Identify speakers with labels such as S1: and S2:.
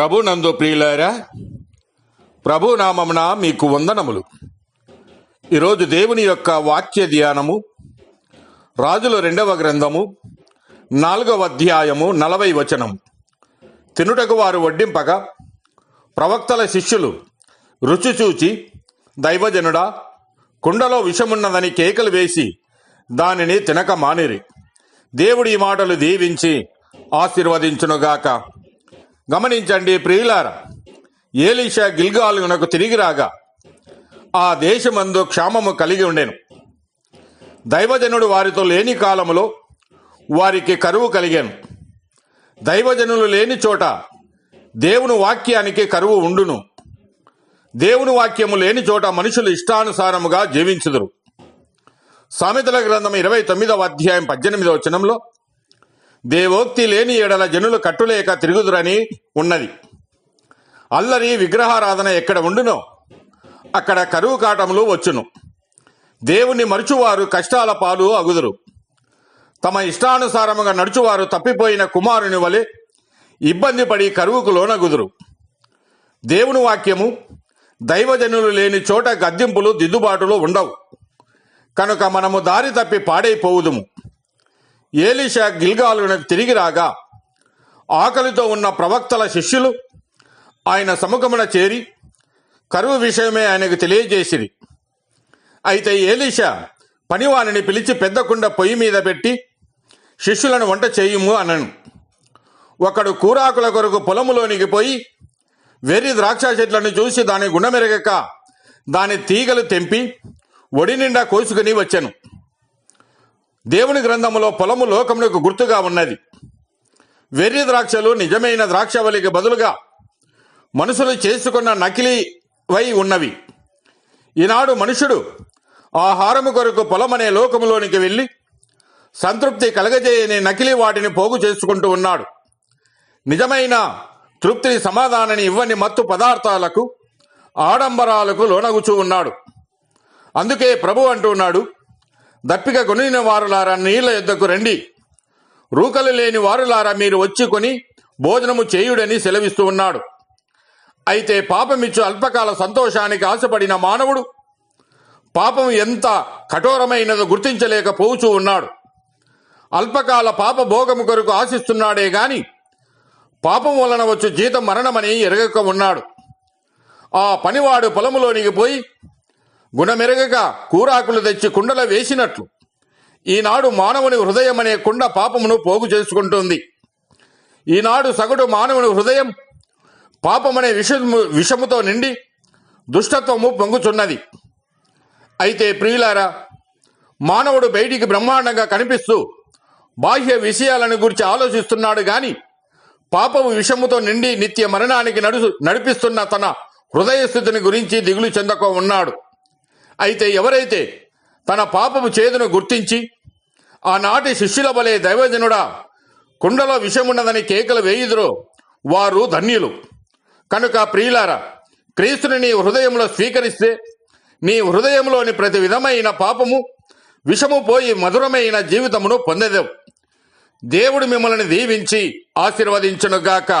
S1: ప్రభు నందు ప్రియులారా ప్రభు నామమున మీకు వందనములు. ఈరోజు దేవుని యొక్క వాక్య ధ్యానము రాజుల రెండవ గ్రంథము నాలుగవ అధ్యాయము నలభై వచనం తినుటకు వారు వడ్డింపగా ప్రవక్తల శిష్యులు రుచి చూచి దైవజనుడా కుండలో విషమున్నదని కేకలు వేసి దానిని తినక మానిరి. దేవుడి మాటలు దీవించి ఆశీర్వదించునుగాక. గమనించండి ప్రియులార ఏలీషా గిల్గాలునకు తిరిగి రాగా ఆ దేశమందు క్షామము కలిగి ఉండెను. దైవజనుడు వారితో లేని కాలములో వారికి కరువు కలిగాను. దైవజనులు లేని చోట దేవుని వాక్యానికి కరువు ఉండును. దేవుని వాక్యము లేని చోట మనుషులు ఇష్టానుసారముగా జీవించుదురు. సామెతల గ్రంథం ఇరవై తొమ్మిదవ అధ్యాయం పద్దెనిమిదవ వచనంలో దేవోక్తి లేని ఎడల జనులు కట్టులేక తిరుగుదురని ఉన్నది. అల్లరి విగ్రహారాధన ఎక్కడ ఉండునో అక్కడ కరువు కాటములు వచ్చును. దేవుని మరుచువారు కష్టాల పాలు అగుదురు. తమ ఇష్టానుసారముగా నడుచువారు తప్పిపోయిన కుమారుని వలె ఇబ్బంది పడి కరువుకు లోనగుదురు. దేవుని వాక్యము దైవజనులు లేని చోట గద్దింపులు దిద్దుబాటులు ఉండవు. కనుక మనము దారి తప్పి పాడైపోవుదుము. ఏలిషా గిల్గాలున తిరిగి రాగా ఆకలితో ఉన్న ప్రవక్తల శిష్యులు ఆయన సముఖమున చేరి కరువు విషయమే ఆయనకు తెలియజేసిరి. అయితే ఏలీషా పనివానిని పిలిచి పెద్ద కుండ పొయ్యి మీద పెట్టి శిష్యులను వంట చేయుము అనను. ఒకడు కూరాకుల కొరకు పొలములోనికి పోయి వెర్రి ద్రాక్ష చెట్లను చూసి దాని గుణమెరగక దాని తీగలు తెంపి ఒడి నిండా కోసుకుని వచ్చాను. దేవుని గ్రంథములో పొలము లోకములకు గుర్తుగా ఉన్నది. వెర్రి ద్రాక్షలు నిజమైన ద్రాక్షవలికి బదులుగా మనుషులు చేసుకున్న నకిలీ వై ఉన్నవి. ఈనాడు మనుషుడు ఆహారము కొరకు పొలమనే లోకములోనికి వెళ్ళి సంతృప్తి కలగజేయని నకిలీ వాటిని పోగు చేసుకుంటూ ఉన్నాడు. నిజమైన తృప్తిని సమాధానాన్ని ఇవ్వని మత్తు పదార్థాలకు ఆడంబరాలకు లోనగుచూ ఉన్నాడు. అందుకే ప్రభు అంటున్నాడు దప్పిక కొనిన వారులారా నీళ్ళ యొద్దకు రండి. రూకలు లేని వారులారా మీరు వచ్చి కొని భోజనము చేయుడని సెలవిస్తూ ఉన్నాడు. అయితే పాపమిచ్చు అల్పకాల సంతోషానికి ఆశపడిన మానవుడు పాపం ఎంత కఠోరమైనదో గుర్తించలేకపోచూ ఉన్నాడు. అల్పకాల పాప భోగము కొరకు ఆశిస్తున్నాడే గాని పాపం వలన వచ్చు జీతం మరణమని ఎరగక ఉన్నాడు. ఆ పనివాడు పొలములోనికి పోయి గుణమెరగక కూరాకులు తెచ్చి కుండలో వేసినట్లు. ఈనాడు మానవుని హృదయం అనే కుండ పాపమును పోగు చేసుకుంటుంది. ఈనాడు సగటు మానవుని హృదయం పాపమనే విషము విషముతో నిండి దుష్టత్వము పొంగుచున్నది. అయితే ప్రియులారా మానవుడు బయటికి బ్రహ్మాండంగా కనిపిస్తూ బాహ్య విషయాలను గురించి ఆలోచిస్తున్నాడు గాని పాపము విషముతో నిండి నిత్య మరణానికి నడుసు నడిపిస్తున్న తన హృదయ స్థితిని గురించి దిగులు చెందక ఉన్నాడు. అయితే ఎవరైతే తన పాపము చేదును గుర్తించి ఆనాటి శిష్యుల వలె దైవజనుడా కుండలో విషమున్నదని కేకలు వేయుదురో వారు ధన్యులు. కనుక ప్రియులారా క్రీస్తుని నీ హృదయంలో స్వీకరిస్తే నీ హృదయంలోని ప్రతి విధమైన పాపము విషము పోయి మధురమైన జీవితమును పొందదేవు. దేవుడు మిమ్మల్ని దీవించి ఆశీర్వదించునుగాక.